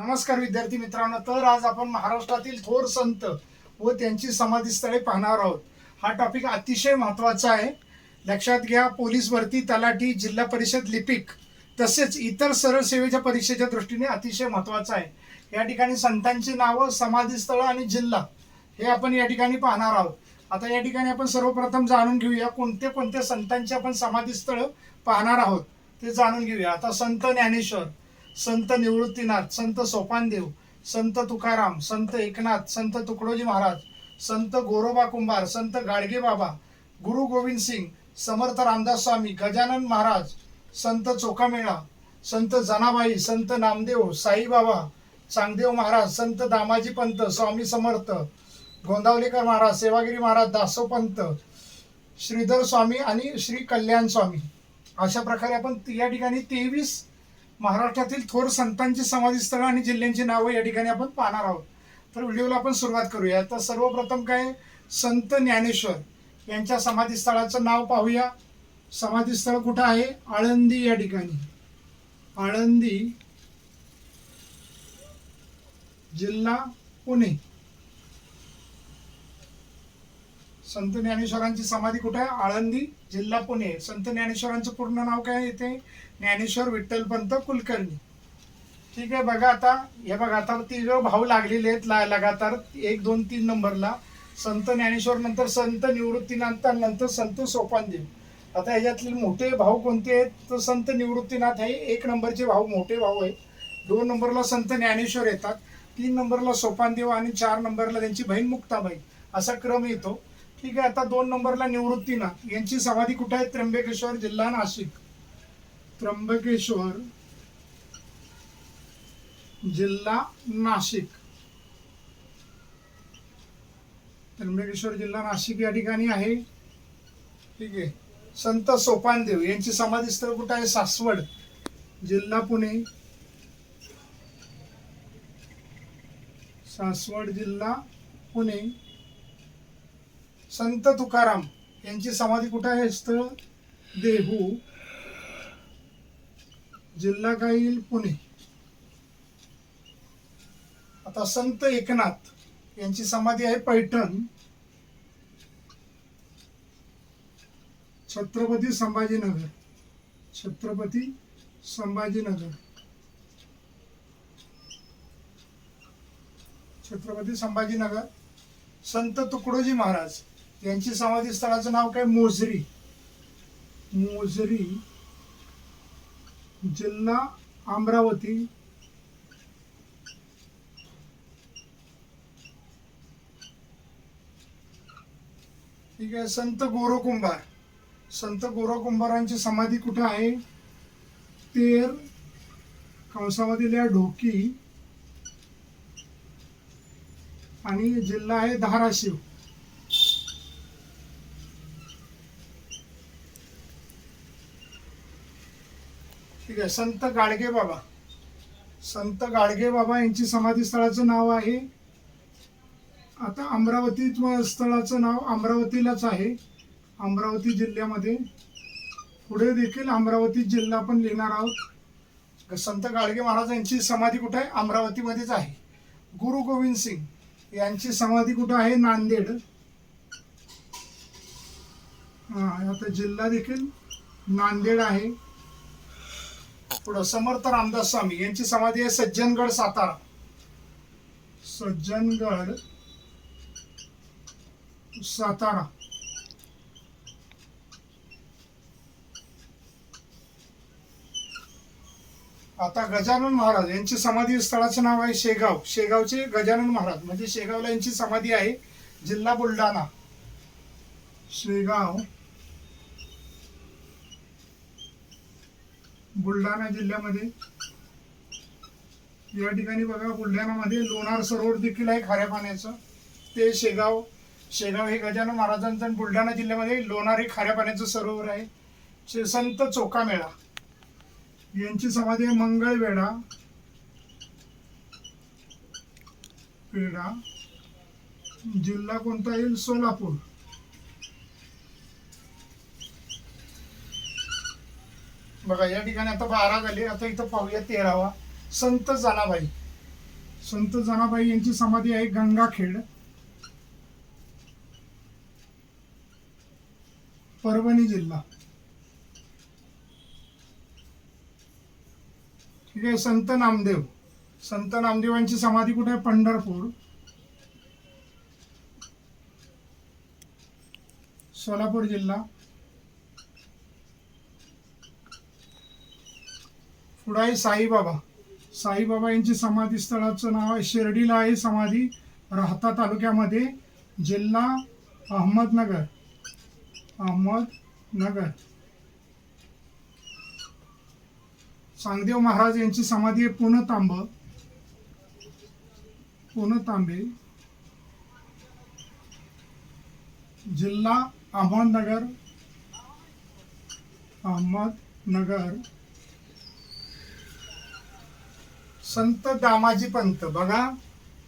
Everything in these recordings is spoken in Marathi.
नमस्कार विद्यार्थी मित्रांनो तर आज आपण महाराष्ट्रातील थोर संत व त्यांची समाधीस्थळे पाहणार आहोत. हा टॉपिक अतिशय महत्त्वाचा आहे. लक्षात घ्या पोलीस भरती तलाठी जिल्हा परिषद लिपिक तसेच इतर सरळ सेवेच्या परीक्षेच्या दृष्टीने अतिशय महत्त्वाचा आहे. या ठिकाणी संतांची नावं समाधीस्थळं आणि जिल्हा हे आपण या ठिकाणी पाहणार आहोत. आता या ठिकाणी आपण सर्वप्रथम जाणून घेऊया कोणते कोणते संतांची आपण समाधीस्थळं पाहणार आहोत. ते जाणून घेऊया. आता संत ज्ञानेश्वर संत निवृत्तीनाथ संत सोपानदेव संत तुकाराम संत एकनाथ संत तुकडोजी महाराज संत गोरोबा कुंभार संत गाडगे बाबा गुरु गोविंद सिंग समर्थ रामदास स्वामी गजानन महाराज संत चोखामेळा संत जनाबाई संत नामदेव साईबाबा चांगदेव महाराज संत दामाजी पंत स्वामी समर्थ गोंदावलेकर महाराज सेवागिरी महाराज दासोपंत श्रीधर स्वामी आणि श्री कल्याण स्वामी. अशा प्रकारे आपण या ठिकाणी तेवीस महाराष्ट्रातील थोर संतांची समाधीस्थळं आणि जिल्ह्यांची नावं या ठिकाणी आपण पाहणार आहोत. तर व्हिडिओला आपण सुरुवात करूया. तर सर्वप्रथम काय? संत ज्ञानेश्वर यांच्या समाधीस्थळाचं नाव पाहूया. समाधीस्थळ कुठं आहे? आळंदी या ठिकाणी. आळंदी जिल्हा पुणे. संत ज्ञानेश्वरांची समाधी कुठे आहे? आळंदी जिल्हा पुणे. संत ज्ञानेश्वरांचं पूर्ण नाव काय येते ज्ञानेश्वर विठ्ठलपंत कुलकर्णी. ठीक आहे बघा आता हे बघा आता तिघ भाऊ लागलेले आहेत ला- लगातार एक दोन तीन नंबरला. संत ज्ञानेश्वर नंतर संत निवृत्तीनाथ नंतर संत सोपानदेव. आता ह्याच्यातले मोठे भाऊ कोणते आहेत? तर संत निवृत्तीनाथ हे एक नंबरचे भाऊ मोठे भाऊ आहेत. दोन नंबरला संत ज्ञानेश्वर येतात. तीन नंबरला सोपानदेव आणि चार नंबरला त्यांची बहीण मुक्ताबाई. असा क्रम येतो. ठीक आहे आता दोन नंबरला निवृत्तीनाथ. यांची समाधी कुठे आहे? त्र्यंबकेश्वर जिल्हा नाशिक. त्र्यंबकेश्वर जिल्हा नाशिक. त्र्यंबकेश्वर जिल्हा नाशिक या ठिकाणी आहे. ठीक आहे. संत सोपानदेव यांची समाधीस्थळ कुठं आहे? सासवड जिल्हा पुणे. सासवड जिल्हा पुणे. संत तुकाराम यांची समाधी कुठं आहे? स्थळ देहू. जिल्हा काय येईल पुणे. आता संत एकनाथ यांची समाधी आहे पैठण. छत्रपती संभाजीनगर. छत्रपती संभाजीनगर. छत्रपती संभाजीनगर. संत तुकडोजी महाराज यांची समाधी स्थळाचं नाव काय? मोजरी. मोजरी. जिल्हा अमरावती. ठीक आहे संत गोरो कुंभार संत गोरो कुंभारांची समाधी कुठे आहे? तेर कंसामधील या ढोकी. आणि जिल्हा आहे धाराशिव. ठीक आहे संत गाडगे बाबा. संत गाडगे बाबा यांची समाधी स्थळाचं नाव आहे. आता अमरावती स्थळाचं नाव अमरावतीलाच आहे अमरावती जिल्ह्यामध्ये. पुढे देखील अमरावती जिल्हा आपण लिहिणार आहोत. संत गाडगे महाराज यांची समाधी कुठे आहे? अमरावतीमध्येच आहे. गुरु गोविंद सिंग यांची समाधी कुठं आहे? नांदेड. हा आता जिल्हा देखील नांदेड आहे. पुढं समर्थ रामदास स्वामी यांची समाधी आहे सज्जनगड सातारा. सज्जनगड सातारा. आता गजानन महाराज यांची समाधी स्थळाचं नाव आहे शेगाव. शेगावचे गजानन महाराज म्हणजे शेगावला यांची समाधी आहे जिल्हा बुलढाणा. शेगाव. बुलढाणा जिल्ह्यामध्ये. या ठिकाणी बघा बुलढाणामध्ये लोणार सरोवर देखील आहे खाऱ्या पाण्याचं. ते शेगाव शेगाव हे गजानन महाराजांचं आणि बुलढाणा जिल्ह्यामध्ये लोणार हे खाऱ्या पाण्याचं सरोवर आहे. शे- संत चोखामेळा यांची समाधी आहे मंगळवेढा. पेढा जिल्हा कोणता येईल? सोलापूर. बघा या ठिकाणी आता बारा झाले. आता इथं पाहूया तेरावा. संत जनाबाई. संत जनाबाई यांची समाधी आहे गंगाखेड. परभणी जिल्हा. ठीक आहे संत नामदेव. संत नामदेवांची समाधी कुठे आहे? पंढरपूर. सोलापूर जिल्हा. पुढे आहे साईबाबा. साईबाबा यांची समाधी स्थळाचं नाव आहे शिर्डीला आहे समाधी. राहता तालुक्यामध्ये जिल्हा अहमदनगर. अहमदनगर. सांगदेव महाराज यांची समाधी आहे पुणतांब पुणतांबे जिल्हा अहमदनगर. अहमदनगर. संत दामाजी पंत. बघा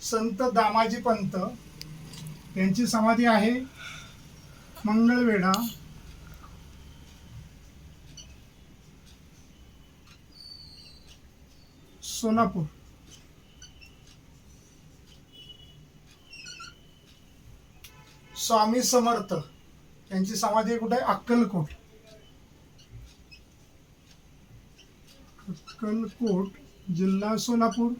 संत दामाजी पंत यांची समाधी आहे मंगळवेढा. सोलापूर. स्वामी समर्थ यांची समाधी कुठे आहे? अक्कलकोट. अक्कलकोट. जिल्हा सोलापूर.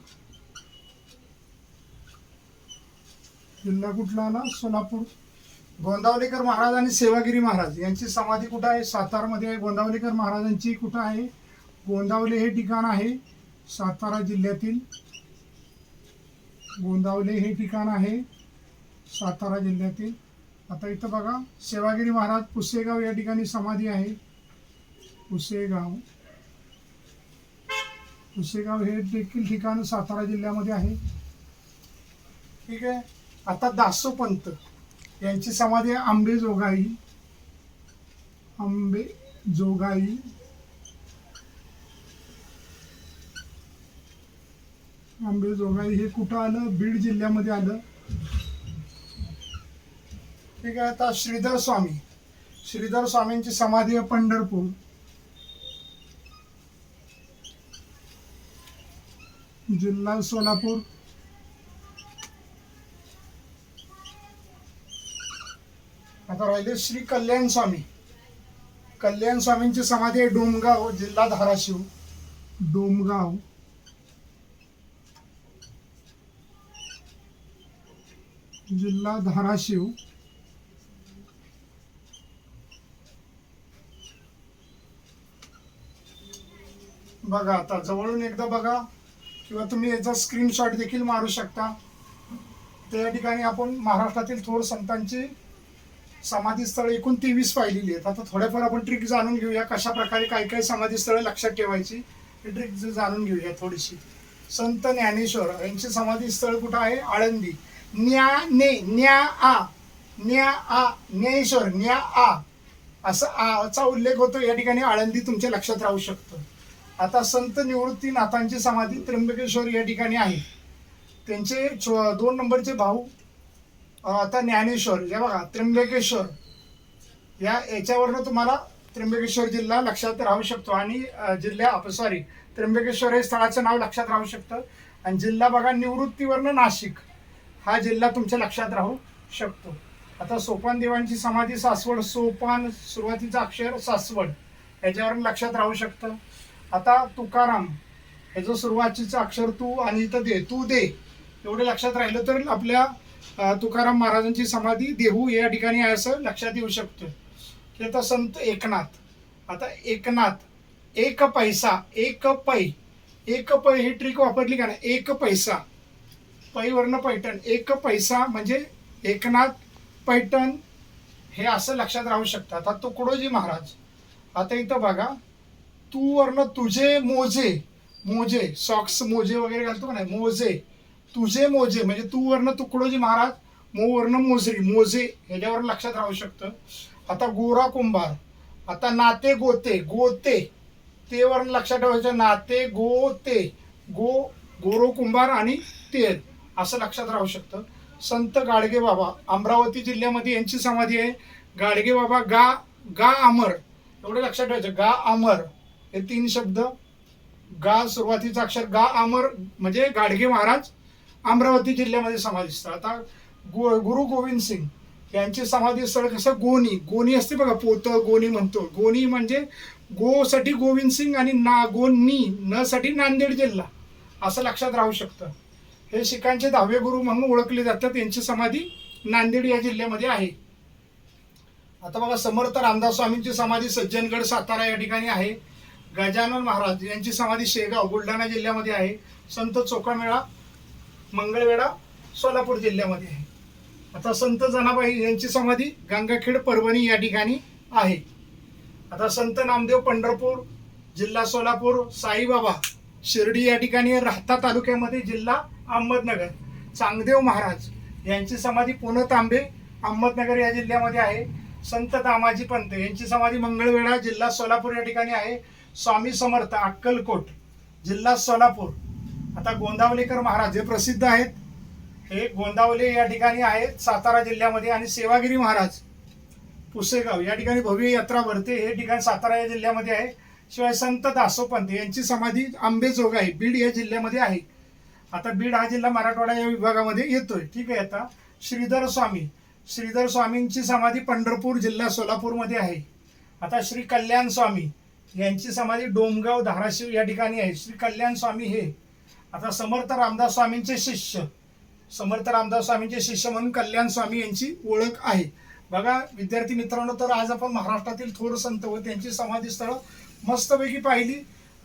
जिल्हा कुठला आला? सोलापूर. गोंदावलेकर महाराज आणि सेवागिरी महाराज यांची समाधी कुठं आहे? सातारमध्ये आहे. गोंदावलेकर महाराजांची कुठं आहे? गोंदावले हे ठिकाण आहे सातारा जिल्ह्यातील. गोंदावले हे ठिकाण आहे सातारा जिल्ह्यातील. आता इथं बघा सेवागिरी महाराज पुसेगाव या ठिकाणी समाधी आहे. पुसेगाव. पुसेगाव हे देखील ठिकाण सातारा जिल्ह्यामध्ये आहे. ठीक आहे? आता दासोपंत यांची समाधी आंबेजोगाई आंबे जोगाई. आंबे जोगाई. आंबे जोगाई हे कुठं आलं? बीड जिल्ह्यामध्ये आलं. ठीक आहे? आता श्रीधर स्वामी. श्रीधर स्वामींची समाधी आहे पंढरपूर. जिल्हा सोलापूर. आता राहिले श्री कल्याण स्वामी. कल्याण स्वामींची समाधी आहे डोमगाव जिल्हा धाराशिव. डोमगाव. जिल्हा धाराशिव. बघा आता जवळून एकदा बघा. किंवा तुम्ही याचा स्क्रीनशॉट देखील मारू शकता. त्या ठिकाणी आपण महाराष्ट्रातील थोर संतांची समाधीस्थळं एकूण तेवीस पाहिलेली आहेत. आता थोड्याफार आपण ट्रिक जाणून घेऊया कशा प्रकारे काय काय समाधीस्थळं लक्षात ठेवायची. ही ट्रिक जाणून घेऊया थोडीशी. संत ज्ञानेश्वर यांची समाधीस्थळ कुठं आहे? आळंदी. न्या ने न्या आ. न्या आ. ज्ञानेश्वर न्या आ. असं आचा उल्लेख होतो. या ठिकाणी आळंदी तुमच्या लक्षात राहू शकतं. आता संत निवृत्तीनाथांची समाधी त्र्यंबकेश्वर या ठिकाणी आहे. त्यांचे छो- दोन नंबरचे भाऊ आता ज्ञानेश्वर. या बघा त्र्यंबकेश्वर. या याच्यावरनं तुम्हाला त्र्यंबकेश्वर जिल्हा लक्षात राहू शकतो आणि जिल्हा सॉरी त्र्यंबकेश्वर हे स्थळाचं नाव लक्षात राहू शकतं. आणि जिल्हा बघा निवृत्तीवरनं नाशिक. हा जिल्हा तुमच्या लक्षात राहू शकतो. आता सोपान देवांची समाधी सासवड सोपान सुरुवातीचं अक्षर सासवड. याच्यावरून लक्षात राहू शकतं. आता तुकाराम ह्याचं सुरुवातीचं अक्षर तू आणि इथं दे तू दे एवढं लक्षात राहिलं तर आपल्या तुकाराम महाराजांची समाधी देहू या ठिकाणी आहे असं लक्षात येऊ शकतो. की आता संत एकनाथ. आता एकनाथ एक पैसा एक पै एक पै ही ट्रिक वापरली का नाही? एक पैसा. पैवर्ण पैठण. एक पैसा म्हणजे एकनाथ पैठण हे असं लक्षात राहू शकतं. आता तुकडोजी महाराज आता इथं बघा तू वरनं तुझे मोजे मोजे सॉक्स मोजे वगैरे घालतो का नाही? मोजे तुझे मोजे म्हणजे तू वरनं तुकडोजी महाराज मो वर्ण मोजरी मोजे ह्याच्यावर लक्षात राहू शकतं. आता गोरा कुंभार आता नाते गोते गोते ते वर्ण लक्षात ठेवायचं नाते गोते गो गोरो कुंभार आणि तेल असं लक्षात राहू शकतं. संत गाडगे बाबा अमरावती जिल्ह्यामध्ये यांची समाधी आहे. गाडगे बाबा गा गा अमर एवढं लक्षात ठेवायचं गा अमर. हे तीन शब्द. गा सुरुवातीचा अक्षर गा अमर म्हणजे गाडगे महाराज अमरावती जिल्ह्यामध्ये समाधी स्थळ. आता गु गुरु गोविंद सिंग यांची समाधी स्थळ कसं? गोनी. गोनी असते बघा पोत गोनी म्हणतो. गोनी म्हणजे गो साठी गोविंद सिंग आणि ना गोनी न साठी नांदेड जिल्हा. असं लक्षात राहू शकतं. हे शिखांचे दहावे गुरु म्हणून ओळखले जातात. यांची समाधी नांदेड या जिल्ह्यामध्ये आहे. आता बघा समर्थ रामदास स्वामींची समाधी सज्जनगड सातारा या ठिकाणी आहे. गजानन महाराज यांची समाधी शेगाव बुलढाणा जिल्ह्यामध्ये आहे. संत चोकामेळा मंगळवेढा सोलापूर जिल्ह्यामध्ये आहे. आता संत जनाबाई यांची समाधी गंगाखेड परभणी या ठिकाणी आहे. आता संत नामदेव पंढरपूर जिल्हा सोलापूर साईबाबा शिर्डी या ठिकाणी राहता तालुक्यामध्ये जिल्हा अहमदनगर. चांगदेव महाराज यांची समाधी पुणे तांबे अहमदनगर या जिल्ह्यामध्ये आहे. संत दामाजी पंत यांची समाधी मंगळवेढा जिल्हा सोलापूर या ठिकाणी आहे. स्वामी समर्थ अक्कलकोट जिल्हा सोलापूर. आता गोंदावलेकर महाराज हे प्रसिद्ध आहेत. हे गोंदावले या ठिकाणी आहेत सातारा जिल्ह्यामध्ये आणि सेवागिरी महाराज. पुसेगाव या ठिकाणी भव्य यात्रा भरते. हे ठिकाण सातारा या जिल्ह्यामध्ये आहे. शिवाय संत दासोपंत यांची समाधी आंबेजोगाई बीड या जिल्ह्यामध्ये आहे. आता बीड हा जिल्हा मराठवाडा या विभागामध्ये येतोय. ठीक आहे आता. श्रीधर स्वामी. श्रीधर स्वामींची समाधी पंढरपूर जिल्हा सोलापूरमध्ये आहे. आता श्री कल्याण स्वामी. यांची समाधी डोमगाव धाराशिव या ठिकाणी आहे. श्री कल्याण स्वामी हे. आता समर्थ रामदास स्वामींचे शिष्य. समर्थ रामदास स्वामींचे शिष्य म्हणून कल्याण स्वामी यांची ओळख आहे. बघा विद्यार्थी मित्रांनो तर आज आपण महाराष्ट्रातील थोर संत व त्यांची समाधी स्थळं मस्तपैकी पाहिली.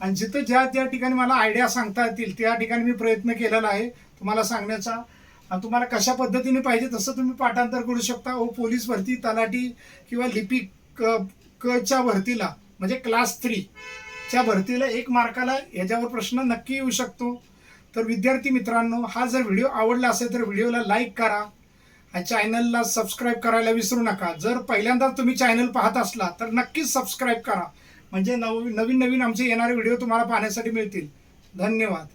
आणि जिथं ज्या त्या ठिकाणी मला आयडिया सांगता येतील त्या ठिकाणी मी प्रयत्न केलेला आहे तुम्हाला सांगण्याचा. आणि तुम्हाला कशा पद्धतीने पाहिजे तसं तुम्ही पाठांतर करू शकता. व पोलीस भरती तलाठी किंवा लिपिक क च्या भरतीला. म्हणजे क्लास थ्रीच्या भरतीला एक मार्काला याच्यावर प्रश्न नक्की येऊ शकतो. तर विद्यार्थी मित्रांनो हा जर व्हिडिओ आवडला असेल तर व्हिडिओला लाईक करा. आणि चॅनलला सबस्क्राईब करायला विसरू नका. जर पहिल्यांदा तुम्ही चॅनल पाहत असला तर नक्कीच सबस्क्राईब करा. म्हणजे नव नवीन नवीन आमचे येणारे व्हिडिओ तुम्हाला पाहण्यासाठी मिळतील. धन्यवाद.